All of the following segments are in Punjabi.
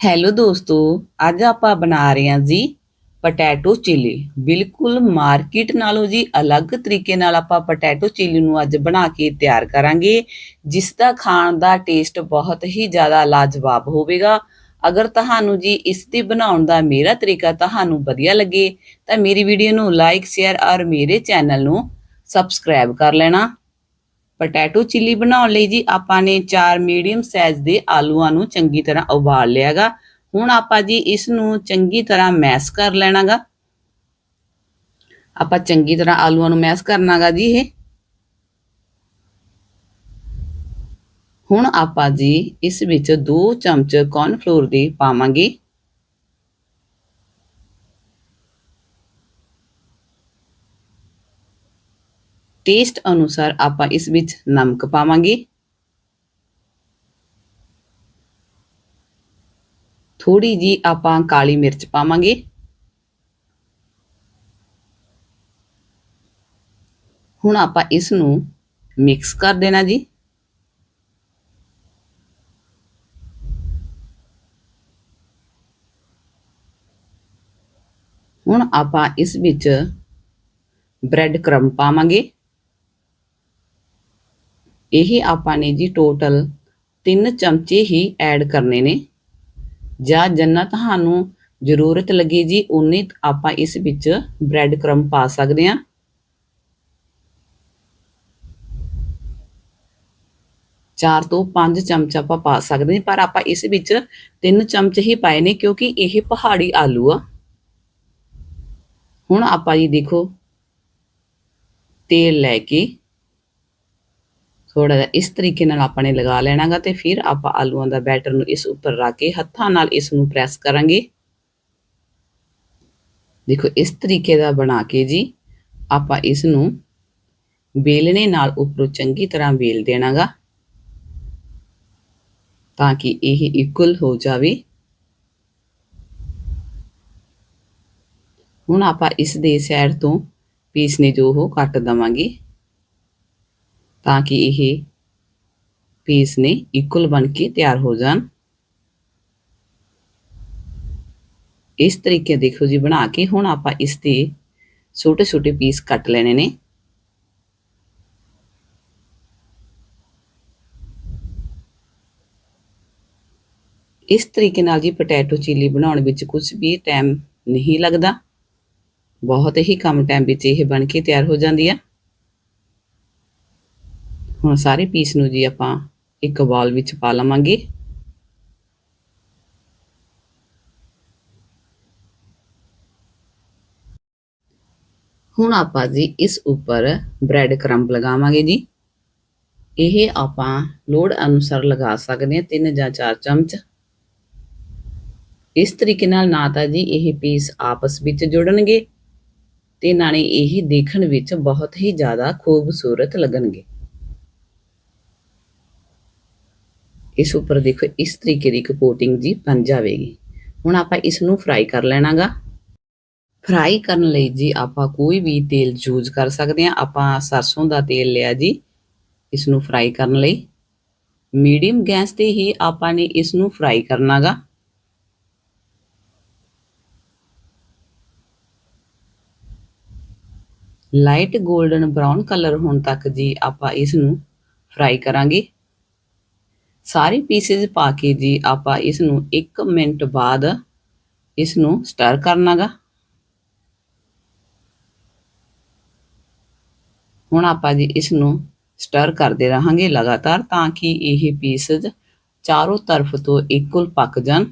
ਹੈਲੋ ਦੋਸਤੋ, ਅੱਜ ਆਪਾਂ ਬਣਾ ਰਹੇ ਹਾਂ ਜੀ ਪੋਟੈਟੋ ਚਿਲੀ ਬਿਲਕੁਲ ਮਾਰਕੀਟ ਨਾਲੋਂ ਜੀ ਅਲੱਗ ਤਰੀਕੇ ਨਾਲ ਆਪਾਂ ਪੋਟੈਟੋ ਚਿਲੀ ਨੂੰ ਅੱਜ ਬਣਾ ਕੇ ਤਿਆਰ ਕਰਾਂਗੇ, ਜਿਸ ਦਾ ਖਾਣ ਦਾ ਟੇਸਟ ਬਹੁਤ ਹੀ ਜ਼ਿਆਦਾ ਲਾਜਵਾਬ ਹੋਵੇਗਾ। ਅਗਰ ਤੁਹਾਨੂੰ ਜੀ ਇਸ ਦੀ ਬਣਾਉਣ ਦਾ ਮੇਰਾ ਤਰੀਕਾ ਤੁਹਾਨੂੰ ਵਧੀਆ ਲੱਗੇ, ਤਾਂ ਮੇਰੀ ਵੀਡੀਓ ਨੂੰ ਲਾਈਕ ਸ਼ੇਅਰ ਔਰ ਮੇਰੇ ਚੈਨਲ ਨੂੰ ਸਬਸਕ੍ਰਾਈਬ ਕਰ ਲੈਣਾ। ਪੋਟੈਟੋ ਚਿੱਲੀ ਬਣਾਉਣ ਲਈ ਜੀ ਆਪਾਂ ਨੇ 4 ਮੀਡੀਅਮ ਸਾਈਜ਼ ਦੇ ਆਲੂਆਂ ਨੂੰ ਚੰਗੀ ਤਰ੍ਹਾਂ ਉਬਾਲ ਲਿਆਗਾ। ਹੁਣ ਆਪਾਂ ਜੀ ਇਸ ਨੂੰ ਚੰਗੀ ਤਰ੍ਹਾਂ ਮੈਸ਼ ਕਰ ਲੈਣਾਗਾ। ਆਪਾਂ ਚੰਗੀ ਤਰ੍ਹਾਂ ਆਲੂਆਂ ਨੂੰ ਮੈਸ਼ ਕਰਨਾਗਾ ਜੀ ਇਹ। ਹੁਣ ਆਪਾਂ ਜੀ ਇਸ ਵਿੱਚ 2 ਚਮਚ ਕੌਰਨਫਲੋਰ ਦੀ ਪਾਵਾਂਗੇ। ਟੇਸਟ ਅਨੁਸਾਰ ਆਪਾਂ ਇਸ ਵਿੱਚ ਨਮਕ ਪਾਵਾਂਗੇ। ਥੋੜੀ ਜੀ ਆਪਾਂ ਕਾਲੀ ਮਿਰਚ ਪਾਵਾਂਗੇ। ਹੁਣ ਆਪਾਂ ਇਸ ਨੂੰ ਮਿਕਸ ਕਰ ਦੇਣਾ ਜੀ। ਹੁਣ ਆਪਾਂ ਇਸ ਵਿੱਚ ਬ੍ਰੈਡ ਕਰਮ ਪਾਵਾਂਗੇ। ਇਹ ਆਪਾਂ ਨੇ ਜੀ ਟੋਟਲ 3 ਚਮਚੇ ਹੀ ਐਡ ਕਰਨੇ ਨੇ। ਜਾਂ ਜਿੰਨਾ ਤੁਹਾਨੂੰ ਜ਼ਰੂਰਤ ਲੱਗੇ ਜੀ ਉਨੀ ਆਪਾਂ ਇਸ ਵਿੱਚ ਬ੍ਰੈਡ ਕ੍ਰਮ ਪਾ ਸਕਦੇ ਹਾਂ। ਚਾਰ ਤੋਂ ਪੰਜ ਚਮਚ ਆਪਾਂ ਪਾ ਸਕਦੇ ਹਾਂ, ਪਰ ਆਪਾਂ ਇਸ ਵਿੱਚ ਤਿੰਨ ਚਮਚ ਹੀ ਪਾਏ ਨੇ, ਕਿਉਂਕਿ ਇਹ ਪਹਾੜੀ ਆਲੂ ਆ। ਹੁਣ ਆਪਾਂ ਜੀ ਦੇਖੋ, ਤੇਲ ਲੈ ਕੇ ਥੋੜਾ ਜਿਹਾ ਇਸ ਤਰੀਕੇ ਨਾਲ ਆਪਾਂ ਨੇ ਲਗਾ ਲੈਣਾਗਾ ਤੇ ਫਿਰ ਆਪਾਂ ਆਲੂਆਂ ਦਾ ਬੈਟਰ ਨੂੰ ਇਸ ਉੱਪਰ ਰੱਖ ਕੇ ਹੱਥਾਂ ਨਾਲ ਇਸ ਨੂੰ ਪ੍ਰੈਸ ਕਰਾਂਗੇ। ਦੇਖੋ ਇਸ ਤਰੀਕੇ ਦਾ ਬਣਾ ਕੇ ਜੀ ਆਪਾਂ ਇਸ ਨੂੰ ਬੇਲਣੇ ਨਾਲ ਉੱਪਰੋਂ ਚੰਗੀ ਤਰ੍ਹਾਂ ਬੇਲ ਦੇਣਾਗਾ ਤਾਂ ਕਿ ਇਹ ਇਕੁਅਲ ਹੋ ਜਾਵੇ। ਹੁਣ ਆਪਾਂ ਇਸ ਦੇ ਸਾਈਡ ਤੋਂ ਪੀਸ ਨੇ ਜੋ ਉਹ ਕੱਟ ਦਵਾਂਗੇ। ਤਾਂ ਕਿ ਇਹ ਪੀਸ ਨੇ ਇਕੁਅਲ ਬਣ ਕੇ ਤਿਆਰ ਹੋ ਜਾਣ। ਇਸ ਤਰੀਕੇ ਦੇਖੋ ਜੀ, ਬਣਾ ਕੇ ਹੁਣ ਆਪਾਂ ਇਸ ਦੇ ਛੋਟੇ ਛੋਟੇ ਪੀਸ ਕੱਟ ਲੈਣੇ ਨੇ। ਇਸ ਤਰੀਕੇ ਨਾਲ ਜੀ ਪੋਟੈਟੋ ਚਿੱਲੀ ਬਣਾਉਣ ਵਿੱਚ ਕੁਝ ਵੀ ਟਾਈਮ ਨਹੀਂ ਲੱਗਦਾ। ਬਹੁਤ ਹੀ ਕਮ ਟਾਈਮ ਵਿੱਚ ਇਹ ਬਣ ਕੇ ਤਿਆਰ ਹੋ ਜਾਂਦੀ ਆ। ਹੁਣ ਸਾਰੇ ਪੀਸ ਨੂੰ ਜੀ ਆਪਾਂ ਇੱਕ ਬਾਲ ਵਿੱਚ ਪਾ ਲਵਾਂਗੇ। ਹੁਣ ਆਪਾਂ ਜੀ ਇਸ ਉੱਪਰ ਬ੍ਰੈਡ ਕਰੰਬ ਲਗਾਵਾਂਗੇ ਜੀ। ਇਹ ਆਪਾਂ ਲੋੜ ਅਨੁਸਾਰ ਲਗਾ ਸਕਦੇ ਹਾਂ, ਤਿੰਨ ਜਾਂ ਚਾਰ ਚਮਚ। ਇਸ ਤਰੀਕੇ ਨਾਲ ਨਾ ਤਾਂ ਜੀ ਇਹ ਪੀਸ ਆਪਸ ਵਿੱਚ ਜੁੜਨਗੇ ਤੇ ਨਾਲੇ ਇਹ ਦੇਖਣ ਵਿੱਚ ਬਹੁਤ ਹੀ ਜ਼ਿਆਦਾ ਖੂਬਸੂਰਤ ਲੱਗਣਗੇ। ਇਸ ਉੱਪਰ ਦੇਖੋ, ਇਸ ਤਰੀਕੇ ਦੀ ਇੱਕ ਕੋਟਿੰਗ ਜੀ ਬਣ ਜਾਵੇਗੀ। ਹੁਣ ਆਪਾਂ ਇਸ ਨੂੰ ਫਰਾਈ ਕਰ ਲੈਣਾਗਾ। ਫਰਾਈ ਕਰਨ ਲਈ ਜੀ ਆਪਾਂ ਕੋਈ ਵੀ ਤੇਲ ਯੂਜ਼ ਕਰ ਸਕਦੇ ਹਾਂ। ਆਪਾਂ ਸਰਸੋਂ ਦਾ ਤੇਲ ਲਿਆ ਜੀ ਇਸ ਨੂੰ ਫਰਾਈ ਕਰਨ ਲਈ। ਮੀਡੀਅਮ ਗੈਸ ਤੇ ਹੀ ਆਪਾਂ ਨੇ ਇਸ ਨੂੰ ਫਰਾਈ ਕਰਨਾਗਾ। ਲਾਈਟ 골ਡਨ ਬ੍ਰਾਊਨ ਕਲਰ ਹੋਣ ਤੱਕ ਜੀ ਆਪਾਂ ਇਸ ਨੂੰ ਫਰਾਈ ਕਰਾਂਗੇ। ਸਾਰੇ ਪੀਸਿਸ ਪਾ ਕੇ ਜੀ ਆਪਾਂ ਇਸ ਨੂੰ 1 ਮਿੰਟ ਬਾਅਦ ਇਸ ਨੂੰ ਸਟਰ ਕਰਨਾਗਾ। ਹੁਣ ਆਪਾਂ ਜੀ ਇਸ ਨੂੰ ਸਟਰ ਕਰਦੇ ਰਹਾਂਗੇ ਲਗਾਤਾਰ ਤਾਂ ਕਿ ਇਹ ਪੀਸਸ ਚਾਰੋਂ ਤਰਫ ਤੋਂ ਇਕੁਅਲ ਪੱਕ ਜਾਣ।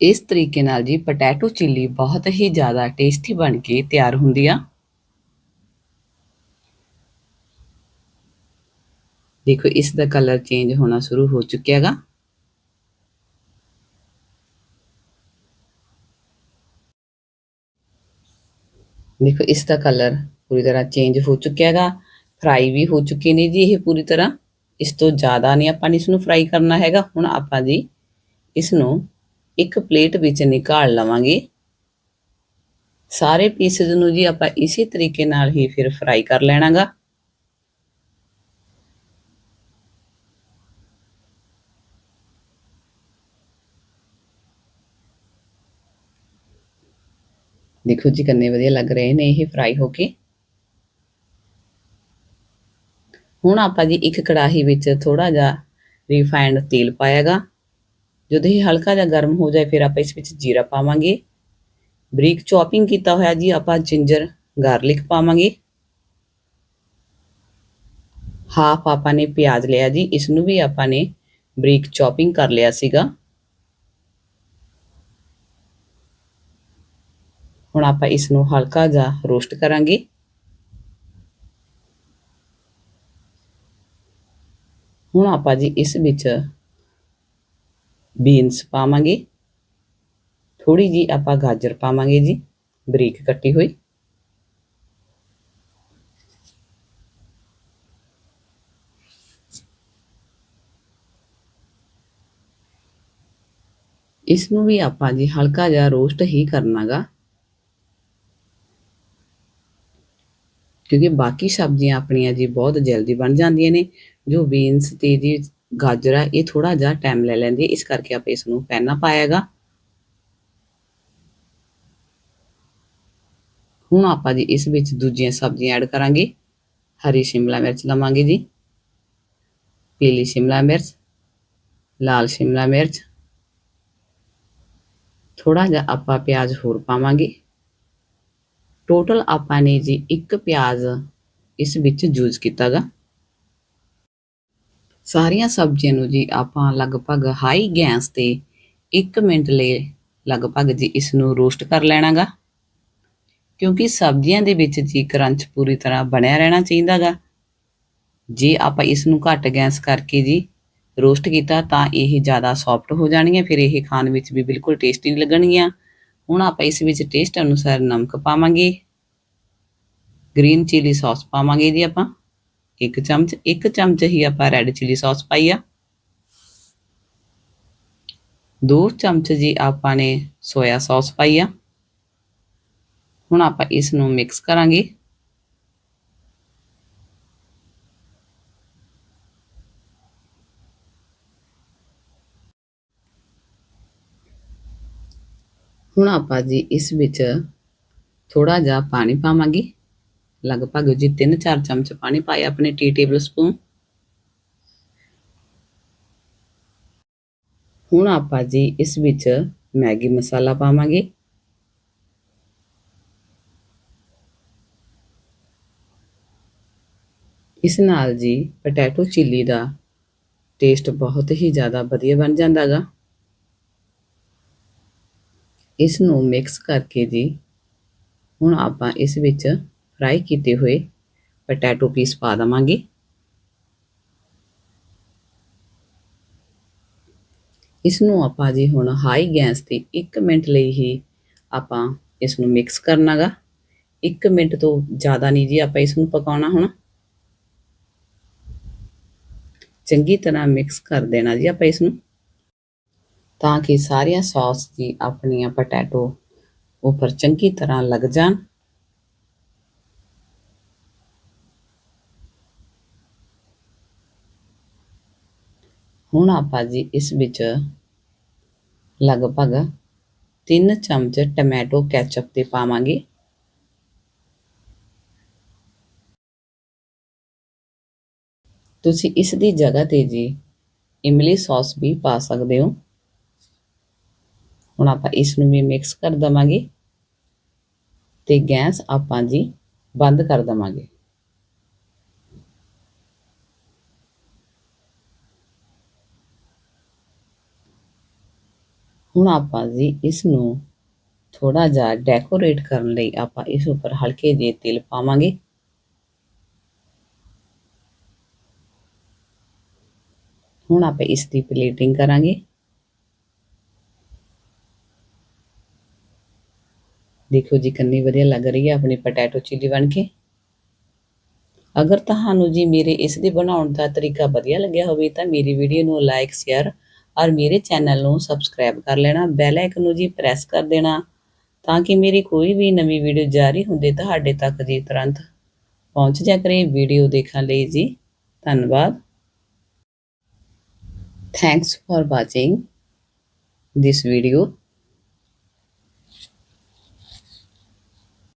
ਇਸ ਤਰੀਕੇ ਨਾਲ ਜੀ ਪੋਟੈਟੋ ਚਿੱਲੀ ਬਹੁਤ ਹੀ ਜ਼ਿਆਦਾ ਟੇਸਟੀ ਬਣ ਕੇ ਤਿਆਰ ਹੁੰਦੀ ਆ। ਦੇਖੋ, ਇਸ ਦਾ ਕਲਰ ਚੇਂਜ ਹੋਣਾ ਸ਼ੁਰੂ ਹੋ ਚੁੱਕਿਆ ਹੈਗਾ। ਦੇਖੋ, ਇਸ ਦਾ ਕਲਰ ਪੂਰੀ ਤਰ੍ਹਾਂ ਚੇਂਜ ਹੋ ਚੁੱਕਿਆ ਹੈਗਾ। ਫਰਾਈ ਵੀ ਹੋ ਚੁੱਕੇ ਨੇ ਜੀ ਇਹ ਪੂਰੀ ਤਰ੍ਹਾਂ। ਇਸ ਤੋਂ ਜ਼ਿਆਦਾ ਨਹੀਂ ਆਪਾਂ ਨੇ ਇਸ ਨੂੰ ਫਰਾਈ ਕਰਨਾ ਹੈਗਾ। ਹੁਣ ਆਪਾਂ ਜੀ ਇਸ ਨੂੰ ਇੱਕ ਪਲੇਟ ਵਿੱਚ ਨਿਕਾਲ ਲਵਾਂਗੇ। ਸਾਰੇ ਪੀਸਸ ਨੂੰ ਜੀ ਆਪਾਂ ਇਸੇ ਤਰੀਕੇ ਨਾਲ ਹੀ ਫਿਰ ਫਰਾਈ ਕਰ ਲੈਣਾਗਾ। ਦੇਖੋ ਜੀ ਕਿੰਨੇ ਵਧੀਆ ਲੱਗ ਰਹੇ ਨੇ ਇਹ ਫਰਾਈ ਹੋ ਕੇ। ਹੁਣ ਆਪਾਂ ਜੀ ਇੱਕ ਕੜਾਹੀ ਵਿੱਚ ਥੋੜਾ ਜਿਹਾ ਰਿਫਾਈਨਡ ਤੇਲ ਪਾਇਆਗਾ। ਜਦੋਂ ਇਹ ਹਲਕਾ ਜਿਹਾ ਗਰਮ ਹੋ ਜਾਏ, ਫਿਰ ਆਪਾਂ ਇਸ ਵਿੱਚ ਜੀਰਾ ਪਾਵਾਂਗੇ। ਬਰੀਕ ਚੌਪਿੰਗ ਕੀਤਾ ਹੋਇਆ ਜੀ, ਆਪਾਂ ਜਿੰਜਰ ਗਾਰਲਿਕ ਪਾਵਾਂਗੇ। ਹਾਫ ਆਪਾਂ ਨੇ ਪਿਆਜ਼ ਲਿਆ ਜੀ, ਇਸ ਨੂੰ ਵੀ ਆਪਾਂ ਨੇ ਬਰੀਕ ਚੌਪਿੰਗ ਕਰ ਲਿਆ ਸੀਗਾ। ਹੁਣ ਆਪਾਂ ਇਸ ਨੂੰ ਹਲਕਾ ਜਿਹਾ ਰੋਸਟ ਕਰਾਂਗੇ। ਹੁਣ ਆਪਾਂ ਜੀ ਇਸ ਵਿੱਚ ਬੀਨਸ ਪਾਵਾਂਗੇ। ਥੋੜੀ ਜੀ ਆਪਾਂ ਗਾਜਰ ਪਾਵਾਂਗੇ ਜੀ, ਬਰੀਕ ਕੱਟੀ ਹੋਈ। ਇਸ ਨੂੰ ਵੀ ਆਪਾਂ ਜੀ ਹਲਕਾ ਜਿਹਾ ਰੋਸਟ ਹੀ ਕਰਨਾਗਾ। ਕਿਉਂਕਿ ਬਾਕੀ ਸਬਜ਼ੀਆਂ ਆਪਣੀਆਂ ਜੀ ਬਹੁਤ ਜਲਦੀ ਬਣ ਜਾਂਦੀਆਂ ਨੇ, ਜੋ ਬੀਨਸ ਤੇ ਜੀ ਗਾਜਰ ਆ ਇਹ ਥੋੜਾ ਜਿਹਾ ਟਾਈਮ ਲੈ ਲੈਂਦੀ ਹੈ, ਇਸ ਕਰਕੇ ਆਪਾਂ ਇਸ ਨੂੰ ਪਹਿਲਾਂ ਪਾਇਆਗਾ ਹੁਣ ਆਪਾਂ ਜੀ ਇਸ ਵਿੱਚ ਦੂਜੀਆਂ ਸਬਜ਼ੀਆਂ ਐਡ ਕਰਾਂਗੇ। ਹਰੀ ਸ਼ਿਮਲਾ ਮਿਰਚ ਲਵਾਂਗੇ ਜੀ। ਪੀਲੀ ਸ਼ਿਮਲਾ ਮਿਰਚ, ਲਾਲ ਸ਼ਿਮਲਾ ਮਿਰਚ। ਥੋੜਾ ਜਿਹਾ ਆਪਾਂ ਪਿਆਜ਼ ਹੋਰ ਪਾਵਾਂਗੇ। ਟੋਟਲ ਆਪਾਂ ਨੇ ਜੀ ਇੱਕ ਪਿਆਜ਼ ਇਸ ਵਿੱਚ ਯੂਜ਼ ਕੀਤਾਗਾ। ਸਾਰੀਆਂ ਸਬਜ਼ੀਆਂ ਨੂੰ ਜੀ ਆਪਾਂ ਲਗਭਗ ਹਾਈ ਗੈਸ ਤੇ 1 ਮਿੰਟ ਲਈ ਲਗਭਗ ਜੀ ਇਸ ਨੂੰ ਰੋਸਟ ਕਰ ਲੈਣਾਗਾ। ਕਿਉਂਕਿ ਸਬਜ਼ੀਆਂ ਦੇ ਵਿੱਚ ਜੀ ਕਰੰਚ ਪੂਰੀ ਤਰ੍ਹਾਂ ਬਣਿਆ ਰਹਿਣਾ ਚਾਹੀਦਾਗਾ। ਜੇ ਆਪਾਂ ਇਸ ਨੂੰ ਘੱਟ ਗੈਸ ਕਰਕੇ ਜੀ ਰੋਸਟ ਕੀਤਾ ਤਾਂ ਇਹ ਜ਼ਿਆਦਾ ਸੌਫਟ ਹੋ ਜਾਣਗੀਆਂ, ਫਿਰ ਇਹ ਖਾਣ ਵਿੱਚ ਵੀ ਬਿਲਕੁਲ ਟੇਸਟੀ ਨਹੀਂ ਲੱਗਣਗੀਆਂ। ਹੁਣ ਆਪਾਂ ਇਸ ਵਿੱਚ ਟੇਸਟ ਅਨੁਸਾਰ ਨਮਕ ਪਾਵਾਂਗੇ ਗ੍ਰੀਨ ਚਿਲੀ ਸੌਸ ਪਾਵਾਂਗੇ ਜੀ ਆਪਾਂ ਇੱਕ ਚਮਚ ਇੱਕ ਚਮਚ ਹੀ ਆਪਾਂ ਰੈੱਡ ਚਿਲੀ ਸੌਸ ਪਾਈ ਆ ਦੋ ਚਮਚ ਜੀ ਆਪਾਂ ਨੇ ਸੋਇਆ ਸੌਸ ਪਾਈ ਆ ਹੁਣ ਆਪਾਂ ਇਸ ਨੂੰ ਮਿਕਸ ਕਰਾਂਗੇ ਹੁਣ ਆਪਾਂ ਜੀ ਇਸ ਵਿੱਚ ਥੋੜਾ ਜਿਹਾ ਪਾਣੀ ਪਾਵਾਂਗੇ। ਲਗਭਗ ਜੀ 3-4 ਚਮਚ ਪਾਣੀ ਪਾਇਆ ਆਪਣੇ ਟੀ ਟੇਬਲ ਸਪੂਨ ਹੁਣ ਆਪਾਂ ਜੀ ਇਸ ਵਿੱਚ ਮੈਗੀ ਮਸਾਲਾ ਪਾਵਾਂਗੇ। ਇਸ ਨਾਲ ਜੀ ਪੋਟੈਟੋ ਚਿੱਲੀ ਦਾ ਟੇਸਟ ਬਹੁਤ ਹੀ ਜ਼ਿਆਦਾ ਵਧੀਆ ਬਣ ਜਾਂਦਾਗਾ। ਇਸ ਨੂੰ ਮਿਕਸ ਕਰਕੇ ਜੀ, ਹੁਣ ਆਪਾਂ ਇਸ ਵਿੱਚ ਫਰਾਈ ਕੀਤੇ ਹੋਏ ਪੋਟੈਟੋ ਪੀਸ ਪਾ ਦਵਾਂਗੇ। ਇਸ ਨੂੰ ਆਪਾਂ ਜੀ ਹੁਣ ਹਾਈ ਗੈਸ ਤੇ 1 ਮਿੰਟ ਲਈ ਹੀ ਆਪਾਂ ਇਸ ਨੂੰ ਮਿਕਸ ਕਰਨਾਗਾ। 1 ਮਿੰਟ ਤੋਂ ਜ਼ਿਆਦਾ ਨਹੀਂ ਜੀ ਆਪਾਂ ਇਸ ਨੂੰ ਪਕਾਉਣਾ ਹੁਣ। ਚੰਗੀ ਤਰ੍ਹਾਂ ਮਿਕਸ ਕਰ ਦੇਣਾ ਜੀ ਆਪਾਂ ਇਸ ਨੂੰ। ਤਾਂ ਕਿ ਸਾਰੀਆਂ ਸੌਸ ਜੀ ਆਪਣੀਆਂ ਪੋਟੈਟੋ ਉੱਪਰ ਚੰਗੀ ਤਰ੍ਹਾਂ ਲੱਗ ਜਾਣ। ਹੁਣ ਆਪਾਂ ਜੀ ਇਸ ਵਿੱਚ ਲਗਭਗ 3 ਚਮਚ ਟੋਮੈਟੋ ਕੈਚਅਪ ਤੇ ਪਾਵਾਂਗੇ। ਤੁਸੀਂ ਇਸ ਦੀ ਜਗ੍ਹਾ ਤੇ ਜੀ ਇਮਲੀ ਸੌਸ ਵੀ ਪਾ ਸਕਦੇ ਹੋ। ਹੁਣ ਆਪਾਂ ਇਸ ਨੂੰ ਵੀ ਮਿਕਸ ਕਰ ਦਵਾਂਗੇ ਤੇ ਗੈਸ ਆਪਾਂ ਜੀ ਬੰਦ ਕਰ ਦਵਾਂਗੇ। ਹੁਣ ਆਪਾਂ ਜੀ ਇਸ ਨੂੰ ਥੋੜਾ ਜਿਹਾ ਡੈਕੋਰੇਟ ਕਰਨ ਲਈ ਆਪਾਂ ਇਸ ਉੱਪਰ ਹਲਕੇ ਜਿਹੇ ਤੇਲ ਪਾਵਾਂਗੇ। ਹੁਣ ਆਪਾਂ ਇਸ ਦੀ ਪਲੇਟਿੰਗ ਕਰਾਂਗੇ। ਦੇਖੋ ਜੀ ਕਿੰਨੀ ਵਧੀਆ ਲੱਗ ਰਹੀ ਹੈ ਆਪਣੀ ਪੋਟੈਟੋ ਚਿੱਲੀ ਬਣ ਕੇ। ਅਗਰ ਤੁਹਾਨੂੰ ਜੀ ਮੇਰੇ ਇਸ ਦੇ ਬਣਾਉਣ ਦਾ ਤਰੀਕਾ ਵਧੀਆ ਲੱਗਿਆ ਹੋਵੇ ਤਾਂ ਮੇਰੀ ਵੀਡੀਓ ਨੂੰ ਲਾਈਕ ਸ਼ੇਅਰ ਔਰ ਮੇਰੇ ਚੈਨਲ ਨੂੰ ਸਬਸਕ੍ਰਾਈਬ ਕਰ ਲੈਣਾ। ਬੈਲ ਆਈਕਨ ਨੂੰ ਜੀ ਪ੍ਰੈਸ ਕਰ ਦੇਣਾ ਤਾਂ ਕਿ ਮੇਰੀ ਕੋਈ ਵੀ ਨਵੀਂ ਵੀਡੀਓ ਜਾਰੀ ਹੁੰਦੇ ਤੁਹਾਡੇ ਤੱਕ ਜੀ ਤੁਰੰਤ ਪਹੁੰਚ ਜਾ ਕਰੇ ਵੀਡੀਓ ਦੇਖਣ ਲਈ ਜੀ। ਧੰਨਵਾਦ। Thanks for watching this video